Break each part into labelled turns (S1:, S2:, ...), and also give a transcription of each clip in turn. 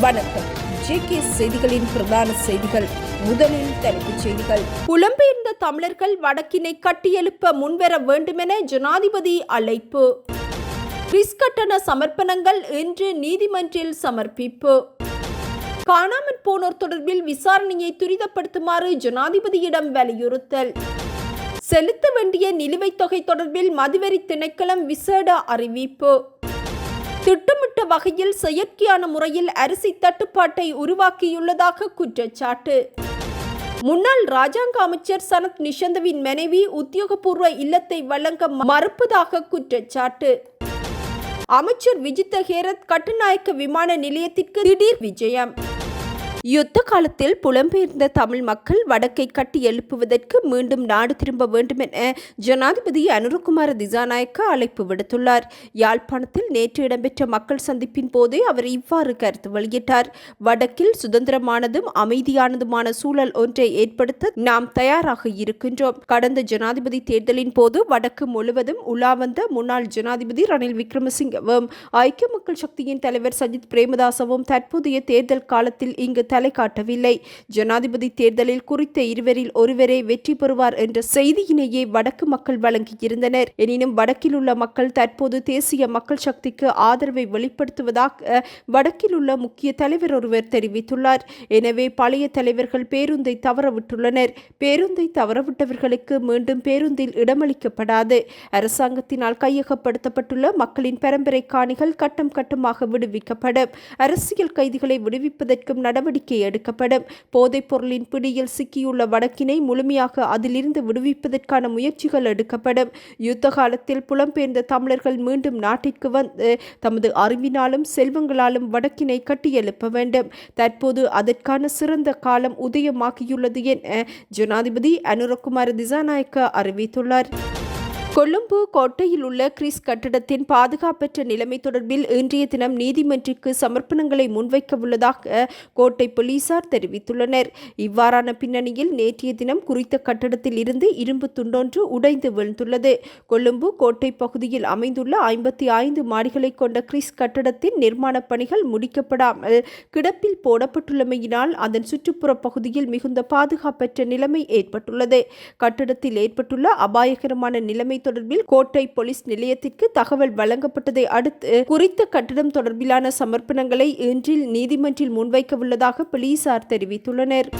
S1: வணக்கம். ஜேகே செய்திகளின் பிரதான செய்திகள். முதலில் தலைப்புச் செய்திகள். புலம்பெயர்ந்த தமிழர்கள் வடக்கினை கட்டியெழுப்ப முன்வர வேண்டுமென ஜனாதிபதி அழைப்பு. ரிஸ் கட்டண சமர்ப்பணங்கள் இன்று நீதிமன்றில் சமர்ப்பிப்பு. காணாமற் போனோர் தொடர்பில் விசாரணையை துரிதப்படுத்துமாறு ஜனாதிபதியிடம் வலியுறுத்தல். செலுத்த வேண்டிய நிலுவைத் தொகை தொடர்பில் மதுவரி திணைக்களம் விசேட அறிவிப்பு. திட்டமிட்ட வகையில் செயற்கையான முறையில் அரிசி தட்டுப்பாட்டை உருவாக்கியுள்ளதாக குற்றச்சாட்டு. முன்னாள் ராஜாங்க அமைச்சர் சனத் நிஷந்தவின் மனைவி உத்தியோகபூர்வ இல்லத்தை வழங்க மறுப்பதாக குற்றச்சாட்டு. அமைச்சர் விஜித்த ஹேரத் கட்டுநாயக்க விமான நிலையத்திற்கு திடீர் விஜயம். யுத்த காலத்தில் புலம்பெயர்ந்த தமிழ் மக்கள் வடக்கை கட்டி எழுப்புவதற்கு மீண்டும் நாடு திரும்ப வேண்டும் என ஜனாதிபதி அனுரகுமார திசாநாயக்க அழைப்பு விடுத்துள்ளார். யாழ்ப்பாணத்தில் நேற்று இடம்பெற்ற மக்கள் சந்திப்பின் போதே அவர் இவ்வாறு கருத்து வெளியிட்டார். வடக்கில் சுதந்திரமானதும் அமைதியானதுமான சூழல் ஒன்றை ஏற்படுத்த நாம் தயாராக இருக்கின்றோம். கடந்த ஜனாதிபதி தேர்தலின் போது வடக்கு முழுவதும் உலாவந்த முன்னாள் ஜனாதிபதி ரணில் விக்ரமசிங்கவும் ஐக்கிய மக்கள் சக்தியின் தலைவர் சஜித் பிரேமதாசவும் தற்போதைய தேர்தல் காலத்தில் இங்கு தலை காட்டவில்லை. ஜனாதிபதி தேர்தலில் குறித்த இருவரில் ஒருவரே வெற்றி பெறுவார் என்ற செய்தியினையே வடக்கு மக்கள் வழங்கியிருந்தனர். எனினும் வடக்கில் உள்ள மக்கள் தற்போது தேசிய மக்கள் சக்திக்கு ஆதரவை வெளிப்படுத்துவதாக வடக்கில் உள்ள முக்கிய தலைவர் ஒருவர் தெரிவித்துள்ளார். எனவே பழைய தலைவர்கள் பேருந்தை தவறவிட்டுள்ளனர். பேருந்தை தவறவிட்டவர்களுக்கு மீண்டும் பேருந்தில் இடமளிக்கப்படாது. அரசாங்கத்தினால் கையகப்படுத்தப்பட்டுள்ள மக்களின் பரம்பரை காணிகள் கட்டம் கட்டமாக விடுவிக்கப்படும். அரசியல் கைதிகளை விடுவிப்பதற்கும் நடவடிக்கை எடுக்கப்படும். போதைப் பொருளின் பிடியில் சிக்கியுள்ள வடக்கினை முழுமையாக அதிலிருந்து விடுவிப்பதற்கான முயற்சிகள் எடுக்கப்படும். யுத்த காலத்தில் புலம்பெயர்ந்த தமிழர்கள் மீண்டும் நாட்டிற்கு வந்து தமது அறிவினாலும் செல்வங்களாலும் வடக்கினை கட்டியெழுப்ப வேண்டும். தற்போது அதற்கான சிறந்த காலம் உதயமாகியுள்ளது என ஜனாதிபதி அனுரகுமார திசாநாயக்க அறிவித்துள்ளார். கொழும்பு கோட்டையில் உள்ள கிறிஸ் கட்டிடத்தின் பாதுகாப்பற்ற நிலைமை தொடர்பில் இன்றைய தினம் நீதிமன்றிற்கு சமர்ப்பணங்களை முன்வைக்க உள்ளதாக கோட்டை போலீசார் தெரிவித்துள்ளனர். இவ்வாறான பின்னணியில் நேற்றைய தினம் குறித்த கட்டடத்தில் இருந்து இரும்பு துண்டொன்று உடைந்து விழுந்துள்ளது. கொழும்பு கோட்டை பகுதியில் அமைந்துள்ள ஐம்பத்தி ஐந்து மாடிகளை கொண்ட கிறிஸ் கட்டடத்தின் நிர்மாணப் பணிகள் முடிக்கப்படாமல் கிடப்பில் போடப்பட்டுள்ளமையினால் அதன் சுற்றுப்புற பகுதியில் மிகுந்த பாதுகாப்பற்ற நிலைமை ஏற்பட்டுள்ளது. கட்டடத்தில் ஏற்பட்டுள்ள அபாயகரமான நிலைமை தொடர்பில் கோட்டை போலீஸ் நிலையத்திற்கு தகவல் வழங்கப்பட்டதை அடுத்து குறித்த கட்டிடம் தொடர்பிலான சமர்ப்பணங்களை இன்றில் நீதிமன்றில் முன்வைக்க உள்ளதாக போலீசார் தெரிவித்துள்ளனர்.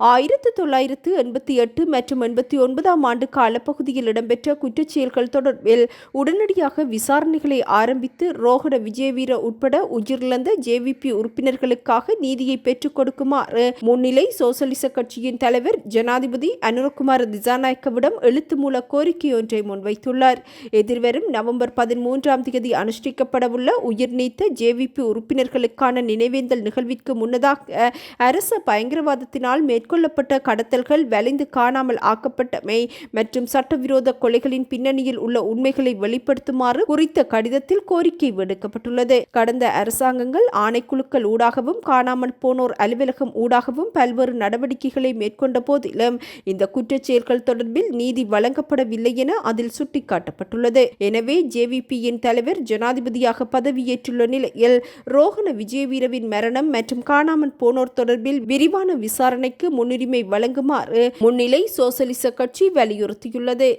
S1: ஆயிரத்து தொள்ளாயிரத்து எண்பத்தி எட்டு மற்றும் எண்பத்தி ஒன்பதாம் ஆண்டு காலப்பகுதியில் இடம்பெற்ற குற்றச்செயல்கள் தொடர்பில் உடனடியாக விசாரணைகளை ஆரம்பித்து ரோஹட விஜயவீர உட்பட உயிரிழந்த ஜேவிபி உறுப்பினர்களுக்காக நீதியை பெற்றுக் கொடுக்குமாறு முன்னிலை சோசலிச கட்சியின் தலைவர் ஜனாதிபதி அனுரகுமார் திசாநாயக்கவிடம் எழுத்து மூல கோரிக்கை ஒன்றை முன்வைத்துள்ளார். எதிர்வரும் நவம்பர் பதிமூன்றாம் தேதி அனுஷ்டிக்கப்படவுள்ள உயிர்நீத்த ஜேவிபி உறுப்பினர்களுக்கான நினைவேந்தல் நிகழ்விற்கு முன்னதாக அரச பயங்கரவாதத்தினால் மேற்கொள்ள மேற்கொள்ளப்பட்ட கடத்தல்கள் வலிந்து காணாமல் ஆக்கப்பட்டமை மற்றும் சட்டவிரோத கொலைகளின் பின்னணியில் உள்ள உண்மைகளை வெளிப்படுத்துமாறு குறித்த கடிதத்தில் கோரிக்கை விடுக்கப்பட்டுள்ளது. கடந்த அரசாங்கங்கள் ஆணைக்குழுக்கள் ஊடாகவும் காணாமல் போனோர் அலுவலகம் ஊடாகவும் பல்வேறு நடவடிக்கைகளை மேற்கொண்ட போதிலும் இந்த குற்றச்செயல்கள் தொடர்பில் நீதி வழங்கப்படவில்லை என அதில் சுட்டிக்காட்டப்பட்டுள்ளது. எனவே ஜேவிபியின் தலைவர் ஜனாதிபதியாக பதவியேற்றுள்ள நிலையில் ரோஹண விஜயவீரவின் மரணம் மற்றும் காணாமல் போனோர் தொடர்பில் விரிவான விசாரணைக்கு முன்னுரிமை வழங்குமாறு முன்னிலை சோசலிச கட்சி வலியுறுத்தியுள்ளது.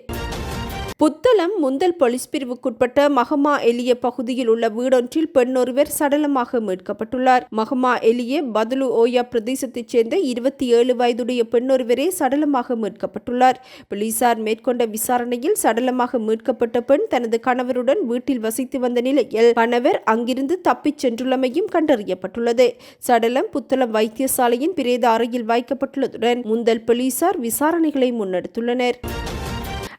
S1: புத்தளம் முந்தல் போலீஸ் பிரிவுக்குட்பட்ட மகமா எலிய பகுதியில் உள்ள வீடொன்றில் பெண்ணொருவர் சடலமாக மீட்கப்பட்டுள்ளார். மகமா எலிய பதுலு ஓயா பிரதேசத்தைச் சேர்ந்த இருபத்தி ஏழு வயதுடைய பெண்ணொருவரே சடலமாக மீட்கப்பட்டுள்ளார். போலீசார் மேற்கொண்ட விசாரணையில் சடலமாக மீட்கப்பட்ட பெண் தனது கணவருடன் வீட்டில் வசித்து வந்த நிலையில் கணவர் அங்கிருந்து தப்பிச் சென்றுள்ளமையும் கண்டறியப்பட்டுள்ளது. சடலம் புத்தளம் வைத்தியசாலையின் பிரேத அறையில் வைக்கப்பட்டுள்ளதுடன் முந்தல் போலீசார் விசாரணைகளை முன்னெடுத்துள்ளனர்.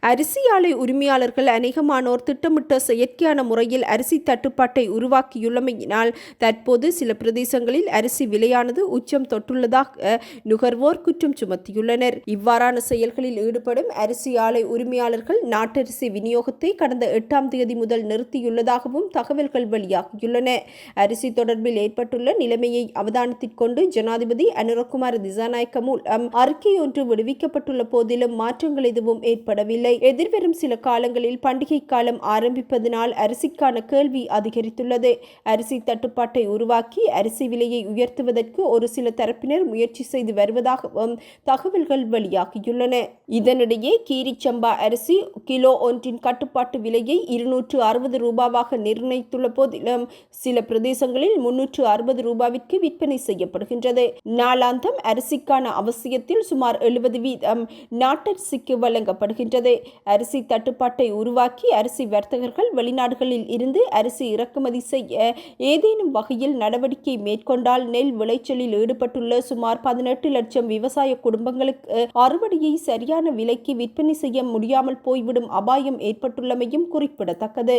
S1: அரிசி ஆலை உரிமையாளர்கள் அநேகமானோர் திட்டமிட்ட செயற்கையான முறையில் அரிசி தட்டுப்பாட்டை உருவாக்கியுள்ளமையினால் தற்போது சில பிரதேசங்களில் அரிசி விலையானது உச்சம் தொட்டுள்ளதாக நுகர்வோர் குற்றம் சுமத்தியுள்ளனர். இவ்வாறான செயல்களில் ஈடுபடும் அரிசி ஆலை உரிமையாளர்கள் நாட்டரிசி விநியோகத்தை கடந்த எட்டாம் தேதி முதல் நிறுத்தியுள்ளதாகவும் தகவல்கள் வெளியாகியுள்ளன. அரிசி தொடர்பில் ஏற்பட்டுள்ள நிலைமையை அவதானத்திற்கொண்டு ஜனாதிபதி அனுரகுமார திசாநாயக்க மூலம் அறிக்கை ஒன்று விடுவிக்கப்பட்டுள்ள போதிலும் மாற்றங்கள் எதுவும் ஏற்படவில்லை. இல்லை எதிர்வரும் சில காலங்களில் பண்டிகை காலம் ஆரம்பிப்பதனால் அரிசிக்கான கேள்வி அதிகரித்துள்ளது. அரிசி தட்டுப்பாட்டை உருவாக்கி அரிசி விலையை உயர்த்துவதற்கு ஒரு சில தரப்பினர் முயற்சி செய்து வருவதாகவும் தகவல்கள் வெளியாகியுள்ளன. இதனிடையே கீரிச்சம்பா அரிசி கிலோ ஒன்றின் கட்டுப்பாட்டு விலையை இருநூற்று அறுபது ரூபாவாக நிர்ணயித்துள்ள போதிலும் சில பிரதேசங்களில் முன்னூற்று அறுபது ரூபாவிற்கு விற்பனை செய்யப்படுகின்றது. நாளாந்தம் அரிசிக்கான அவசியத்தில் சுமார் எழுபது வீதம் நாட்டரிசிக்கு வழங்கப்படுகின்றது. அரிசி தட்டுப்பாட்டை உருவாக்கி அரிசி வர்த்தகர்கள் வெளிநாடுகளில் இருந்து அரிசி இறக்குமதி செய்ய ஏதேனும் வகையில் நடவடிக்கை மேற்கொண்டால் நெல் விளைச்சலில் ஈடுபட்டுள்ள சுமார் பதினெட்டு லட்சம் விவசாய குடும்பங்களுக்கு அறுவடையை சரியான விலைக்கு விற்பனை செய்ய முடியாமல் போய்விடும் அபாயம் ஏற்பட்டுள்ளமையும் குறிப்பிடத்தக்கது.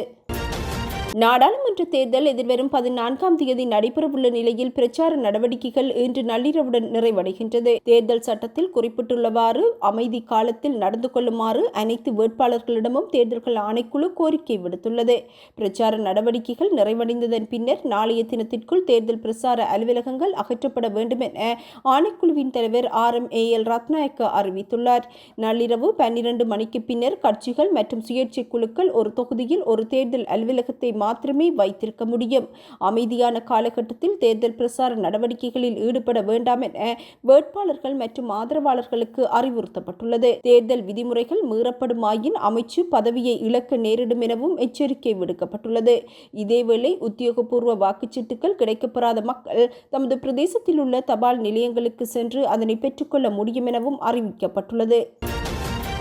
S1: நாடாளுமன்ற தேர்தல் எதிர்வரும் பதினான்காம் தேதி நடைபெறவுள்ள நிலையில் பிரச்சார நடவடிக்கைகள் இன்று நள்ளிரவுடன் நிறைவடைகின்றது. தேர்தல் சட்டத்தில் குறிப்பிட்டுள்ளவாறு அமைதி காலத்தில் நடந்து கொள்ளுமாறு அனைத்து வேட்பாளர்களிடமும் தேர்தல்கள் ஆணைக்குழு கோரிக்கை விடுத்துள்ளது. பிரச்சார நடவடிக்கைகள் நிறைவடைந்ததன் பின்னர் நாளைய தினத்திற்குள் தேர்தல் பிரசார அலுவலகங்கள் அகற்றப்பட வேண்டும் என ஆணைக்குழுவின் தலைவர் R M A L Ratnayake அறிவித்துள்ளார். நள்ளிரவு பன்னிரண்டு மணிக்கு பின்னர் கட்சிகள் மற்றும் சுயேட்சை குழுக்கள் ஒரு தொகுதியில் ஒரு தேர்தல் அலுவலகத்தை மாத்திரமே வைத்திருக்க முடியும். அமைதியான காலகட்டத்தில் தேர்தல் பிரசார நடவடிக்கைகளில் ஈடுபட வேண்டாம் என வேட்பாளர்கள் மற்றும் ஆதரவாளர்களுக்கு அறிவுறுத்தப்பட்டுள்ளது. தேர்தல் விதிமுறைகள் மீறப்படுமாயின் அமைச்சு பதவியை இழக்க நேரிடும் எனவும் எச்சரிக்கை விடுக்கப்பட்டுள்ளது. இதேவேளை உத்தியோகபூர்வ வாக்குச்சீட்டுகள் கிடைக்கப்பெறாத மக்கள் தமது பிரதேசத்தில் உள்ள தபால் நிலையங்களுக்கு சென்று அதனை பெற்றுக்கொள்ள முடியும் எனவும் அறிவிக்கப்பட்டுள்ளது.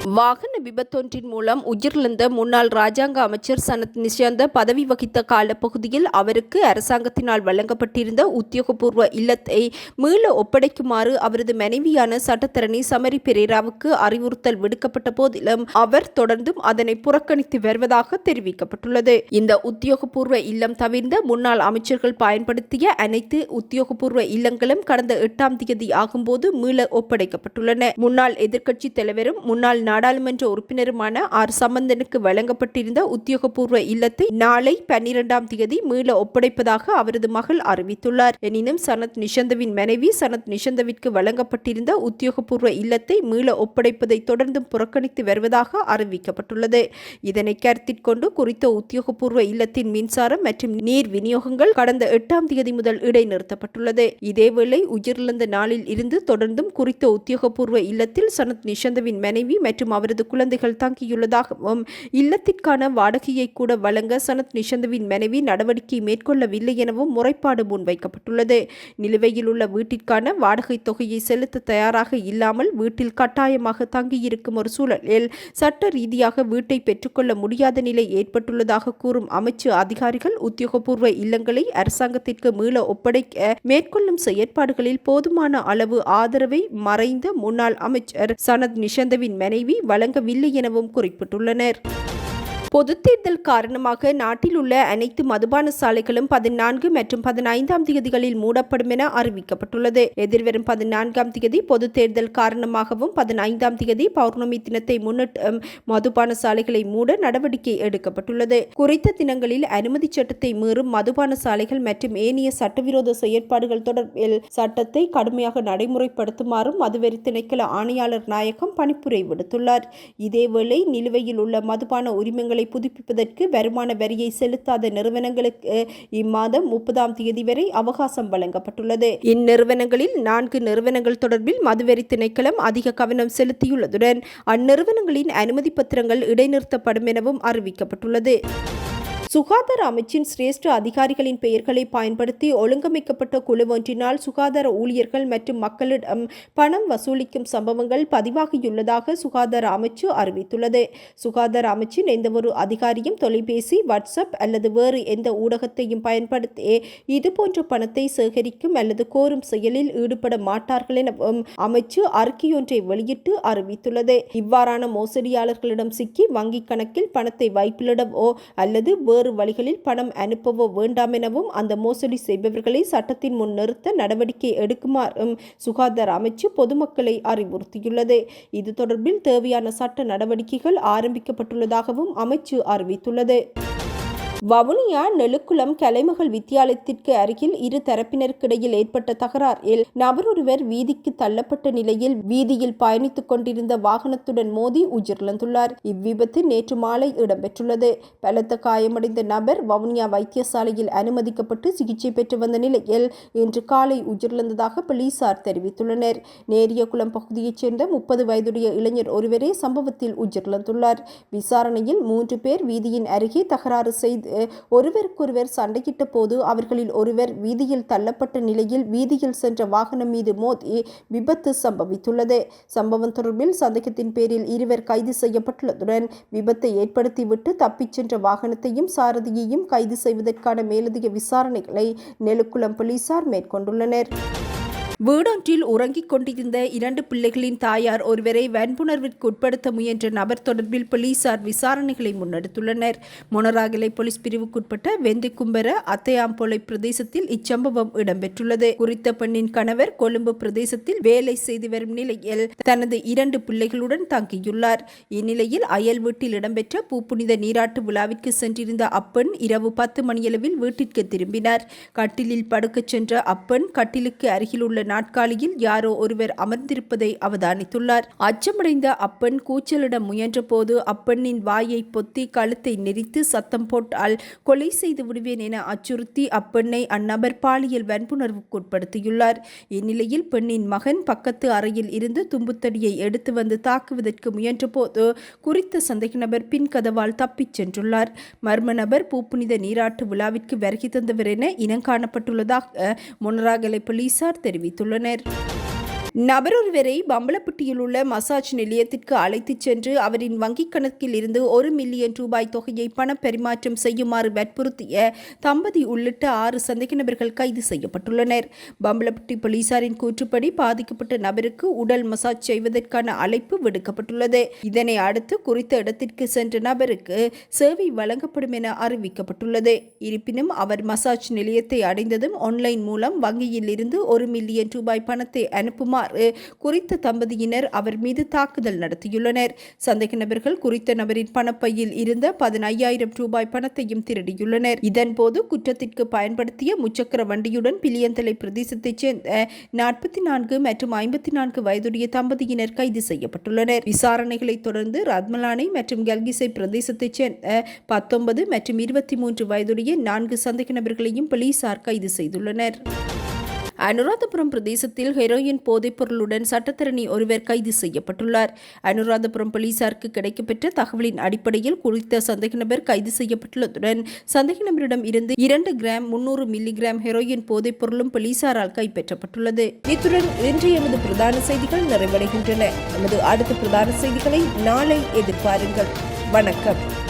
S1: வாகன விபத்தொன்றின் மூலம் உயிரிழந்த முன்னாள் ராஜாங்க அமைச்சர் சனத் நிஷாந்த பதவி வகித்த காலப்பகுதியில் அவருக்கு அரசாங்கத்தினால் வழங்கப்பட்டிருந்த உத்தியோகபூர்வ இல்லத்தை மீள ஒப்படைக்குமாறு அவரது மனைவியான சட்டத்தரணி சமரி பெரேராவுக்கு அறிவுறுத்தல் விடுக்கப்பட்ட போதிலும் அவர் தொடர்ந்தும் அதனை புறக்கணித்து வருவதாக தெரிவிக்கப்பட்டுள்ளது. இந்த உத்தியோகபூர்வ இல்லம் தவிர்ந்த முன்னாள் அமைச்சர்கள் பயன்படுத்திய அனைத்து உத்தியோகபூர்வ இல்லங்களும் கடந்த எட்டாம் தேதி ஆகும்போது மீள ஒப்படைக்கப்பட்டுள்ளன. முன்னாள் எதிர்க்கட்சி தலைவரும் முன்னாள் நாடாளுமன்ற உறுப்பினருமான ஆர் சம்பந்தனுக்கு வழங்கப்பட்டிருந்த உத்தியோகபூர்வ இல்லத்தை நாளை பன்னிரெண்டாம் தேதி மீள ஒப்படைப்பதாக அவரது மகள் அறிவித்துள்ளார். எனினும் சனத் நிஷந்தவின் மனைவி சனத் நிஷந்தவிற்கு வழங்கப்பட்டிருந்த உத்தியோகபூர்வ இல்லத்தை மீள ஒப்படைப்பதை தொடர்ந்தும் புறக்கணித்து வருவதாக அறிவிக்கப்பட்டுள்ளது. இதனை கருத்தில் கொண்டு குறித்த உத்தியோகபூர்வ இல்லத்தின் மின்சாரம் மற்றும் நீர் விநியோகங்கள் கடந்த எட்டாம் தேதி முதல் இடைநிறுத்தப்பட்டுள்ளது. இதேவேளை உயிரிழந்த நாளில் இருந்து தொடர்ந்தும் குறித்த உத்தியோகபூர்வ இல்லத்தில் சனத் நிஷந்தவின் மனைவி மற்றும் அவரது குழந்தைகள் தங்கியுள்ளதாகவும் இல்லத்திற்கான வாடகையை கூட வழங்க சனத் நிஷந்தவின் மனைவி நடவடிக்கை மேற்கொள்ளவில்லை எனவும் முறைப்பாடு முன்வைக்கப்பட்டுள்ளது. நிலுவையில் உள்ள வீட்டிற்கான வாடகை தொகையை செலுத்த தயாராக இல்லாமல் வீட்டில் கட்டாயமாக தங்கியிருக்கும் ஒரு சூழலில் சட்ட ரீதியாக வீட்டை பெற்றுக்கொள்ள முடியாத நிலை ஏற்பட்டுள்ளதாக கூறும் அமைச்சு அதிகாரிகள் உத்தியோகபூர்வ இல்லங்களை அரசாங்கத்திற்கு மீள ஒப்படைக்க மேற்கொள்ளும் செயற்பாடுகளில் போதுமான அளவு ஆதரவை மறைந்த முன்னாள் அமைச்சர் சனத் நிஷந்தவின் மனைவி வழங்கவில்லை எனவும் குறிப்பிட்டுள்ளனர். பொது தேர்தல் காரணமாக நாட்டில் உள்ள அனைத்து மதுபான சாலைகளும் பதினான்கு மற்றும் பதினைந்தாம் தேதிகளில் மூடப்படும் என அறிவிக்கப்பட்டுள்ளது. எதிர்வரும் பதினான்காம் தேதி பொது தேர்தல் காரணமாகவும் பதினைந்தாம் தேதி பௌர்ணமி தினத்தை முன்னிட்டு மதுபான சாலைகளை மூட நடவடிக்கை எடுக்கப்பட்டுள்ளது. குறித்த தினங்களில் அனுமதி சட்டத்தை மீறும் மதுபான சாலைகள் மற்றும் ஏனைய சட்டவிரோத செயற்பாடுகள் தொடர்பில் சட்டத்தை கடுமையாக நடைமுறைப்படுத்துமாறும் மதுவெறி திணைக்கள ஆணையாளர் நாயகம் பணிப்புரை விடுத்துள்ளார். இதேவேளை நிலுவையில் உள்ள மதுபான உரிமங்களை விவரங்களை புதுப்பிப்பதற்கு வருமான வரியை செலுத்தாத நிறுவனங்களுக்கு இம்மாதம் முப்பதாம் தேதி வரை அவகாசம் வழங்கப்பட்டுள்ளது. இந்நிறுவனங்களில் நான்கு நிறுவனங்கள் தொடர்பில் மதுவரி திணைக்களம் அதிக கவனம் செலுத்தியுள்ளதுடன் அந்நிறுவனங்களின் அனுமதி பத்திரங்கள் இடைநிறுத்தப்படும் எனவும் அறிவிக்கப்பட்டுள்ளது. சுகாதார அமைச்சின் சிரேஷ்ட அதிகாரிகளின் பெயர்களை பயன்படுத்தி ஒழுங்கமைக்கப்பட்ட குழு ஒன்றினால் சுகாதார ஊழியர்கள் மற்றும் மக்களிடம் பணம் வசூலிக்கும் சம்பவங்கள் பதிவாகியுள்ளதாக சுகாதார அமைச்சு அறிவித்துள்ளது. சுகாதார அமைச்சின் எந்தவொரு அதிகாரியும் தொலைபேசி வாட்ஸ்அப் அல்லது வேறு எந்த ஊடகத்தையும் பயன்படுத்தி இதுபோன்ற பணத்தை சேகரிக்கும் அல்லது கோரும் செயலில் ஈடுபட மாட்டார்கள் எனவும் அமைச்சு அறிக்கையொன்றை வெளியிட்டு அறிவித்துள்ளது. இவ்வாறான மோசடியாளர்களிடம் சிக்கி வங்கிக் கணக்கில் பணத்தை வைப்பிலிடவோ அல்லது வேறு வேறு வழிகளில் பணம் அனுப்பவோ வேண்டாம் எனவும் அந்த மோசடி செய்பவர்களை சட்டத்தின் முன் நிறுத்த நடவடிக்கை எடுக்குமாறும் சுகாதார அமைச்சு பொதுமக்களை அறிவுறுத்தியுள்ளது. இது தொடர்பில் தேவையான சட்ட நடவடிக்கைகள் ஆரம்பிக்கப்பட்டுள்ளதாகவும் அமைச்சு அறிவித்துள்ளது. வவுனியா நெலுக்குளம் கலைமகள் வித்தியாலயத்திற்கு அருகில் இரு தரப்பினருக்கிடையில் ஏற்பட்ட தகராறில் நபரொருவர் வீதிக்கு தள்ளப்பட்ட நிலையில் வீதியில் பயணித்துக் கொண்டிருந்த வாகனத்துடன் மோதி உயிரிழந்துள்ளார். இவ்விபத்து நேற்று மாலை இடம்பெற்றுள்ளது. பலத்த காயமடைந்த நபர் வவுனியா வைத்தியசாலையில் அனுமதிக்கப்பட்டு சிகிச்சை பெற்று வந்த நிலையில் இன்று காலை உயிரிழந்ததாக போலீசார் தெரிவித்துள்ளனர். நேரியகுளம் பகுதியைச் சேர்ந்த முப்பது வயதுடைய இளைஞர் ஒருவரே சம்பவத்தில் உயிரிழந்துள்ளார். விசாரணையில் மூன்று பேர் வீதியின் அருகே தகராறு செய்து ஒருவருக்கொருவர் சண்டையிட்ட போது அவர்களில் ஒருவர் வீதியில் தள்ளப்பட்ட நிலையில் வீதியில் சென்ற வாகனம் மீது மோதி விபத்து சம்பவித்துள்ளது. சம்பவம் தொடர்பில் சந்தேகத்தின் பேரில் இருவர் கைது செய்யப்பட்டுள்ளதுடன் விபத்தை ஏற்படுத்திவிட்டு தப்பிச் சென்ற வாகனத்தையும் சாரதியையும் கைது செய்வதற்கான மேலதிக விசாரணைகளை நெலுக்குளம் போலீசார் மேற்கொண்டுள்ளனர். வீடொன்றில் உறங்கிக் கொண்டிருந்த இரண்டு பிள்ளைகளின் தாயார் ஒருவரை வன்புணர்விற்கு உட்படுத்த முயன்ற நபர் தொடர்பில் போலீசார் விசாரணைகளை முன்னெடுத்துள்ளனர். மொனராகலை போலீஸ் பிரிவுக்குட்பட்ட வெந்திக்கும்பர அத்தையாம்பொலை பிரதேசத்தில் இச்சம்பவம் இடம்பெற்றுள்ளது. குறித்த பெண்ணின் கணவர் கொழும்பு பிரதேசத்தில் வேலை செய்து வரும் நிலையில் தனது இரண்டு பிள்ளைகளுடன் தங்கியுள்ளார். இந்நிலையில் அயல் வீட்டில் இடம்பெற்ற பூப்புனித நீராட்டு விழாவிற்கு சென்றிருந்த அப்பெண் இரவு பத்து மணியளவில் வீட்டிற்கு திரும்பினார். கட்டிலில் படுக்கச் சென்ற அப்பெண் கட்டிலுக்கு அருகில் உள்ள நாட்காலியில் யாரோ ஒருவர் அமர்ந்திருப்பதை அவதானித்துள்ளார். அச்சமடைந்த அப்பெண் கூச்சலிட முயன்றபோது அப்பெண்ணின் வாயை பொத்தி கழுத்தை நெரித்து சத்தம் போட்டால் கொலை செய்து விடுவேன் என அச்சுறுத்தி அப்பெண்ணை அந்நபர் பாலியல் வன்புணர்வுக்குட்படுத்தியுள்ளார். இந்நிலையில் பெண்ணின் மகன் பக்கத்து அறையில் இருந்து தும்புத்தடியை எடுத்து வந்து தாக்குவதற்கு முயன்றபோது குறித்த சந்தேக நபர் பின் கதவால் தப்பிச் சென்றுள்ளார். மர்ம நபர் பூப்புனித நீராட்டு விழாவிற்கு வருகை தந்தவர் என இனங்காணப்பட்டுள்ளதாக மொனராகலை போலீசார் capítulo தெரிவித்துள்ளனர் நபரொருவரை பம்பலப்பட்டியில் உள்ள மசாஜ் நிலையத்திற்கு அழைத்துச் சென்று அவரின் வங்கிக் கணக்கில் இருந்து ஒரு மில்லியன் ரூபாய் தொகையை பண பரிமாற்றம் செய்யுமாறு வற்புறுத்திய தம்பதி உள்ளிட்ட ஆறு சந்தேக நபர்கள் கைது செய்யப்பட்டுள்ளனர். பம்பலப்பட்டி போலீசாரின் கூற்றுப்படி பாதிக்கப்பட்ட நபருக்கு உடல் மசாஜ் செய்வதற்கான அழைப்பு விடுக்கப்பட்டுள்ளது. இதனை அடுத்து குறித்த இடத்திற்கு சென்ற நபருக்கு சேவை வழங்கப்படும் என அறிவிக்கப்பட்டுள்ளது. இருப்பினும் அவர் மசாஜ் நிலையத்தை அடைந்ததும் ஆன்லைன் மூலம் வங்கியில் இருந்து ஒரு மில்லியன் ரூபாய் பணத்தை அனுப்புமாறு குறித்த தம்பதியினர் அவர் மீது தாக்குதல் நடத்தியுள்ளனர். சந்தேக நபர்கள் குறித்த நபரின் பணப்பையில் இருந்த பதினையாயிரம் ரூபாய் பணத்தையும் திருடியுள்ளனர். இதன்போது குற்றத்திற்கு பயன்படுத்திய முச்சக்கர வண்டியுடன் பிலியந்தலை பிரதேசத்தைச் சேர்ந்த நாற்பத்தி நான்கு மற்றும் ஐம்பத்தி நான்கு வயதுடைய தம்பதியினர் கைது செய்யப்பட்டுள்ளனர். விசாரணைகளை தொடர்ந்து ரத்மலானை மற்றும் கல்கிசை பிரதேசத்தைச் சேர்ந்த பத்தொன்பது மற்றும் இருபத்தி மூன்று வயதுடைய நான்கு சந்தேக நபர்களையும் போலீசார் கைது செய்துள்ளனர். அனுராதபுரம் பிரதேசத்தில் ஹெரோயின் போதைப்பொருளுடன் சட்டத்தரணி ஒருவர் கைது செய்யப்பட்டுள்ளார். அனுராதபுரம் போலீசாருக்கு கிடைக்கப்பெற்ற தகவலின் அடிப்படையில் குறித்த சந்தேக நபர் கைது செய்யப்பட்டுள்ளதுடன் சந்தேக நபரிடம் இருந்து இரண்டு கிராம் முன்னூறு மில்லிகிராம் ஹெரோயின் போதைப்பொருளும் போலீசாரால் கைப்பற்றப்பட்டுள்ளது. இத்துடன் இன்று எமது பிரதான செய்திகள் நிறைவடைகின்றன. எமது அடுத்த பிரதான செய்திகளை நாளை எதிர்பாருங்கள். வணக்கம்.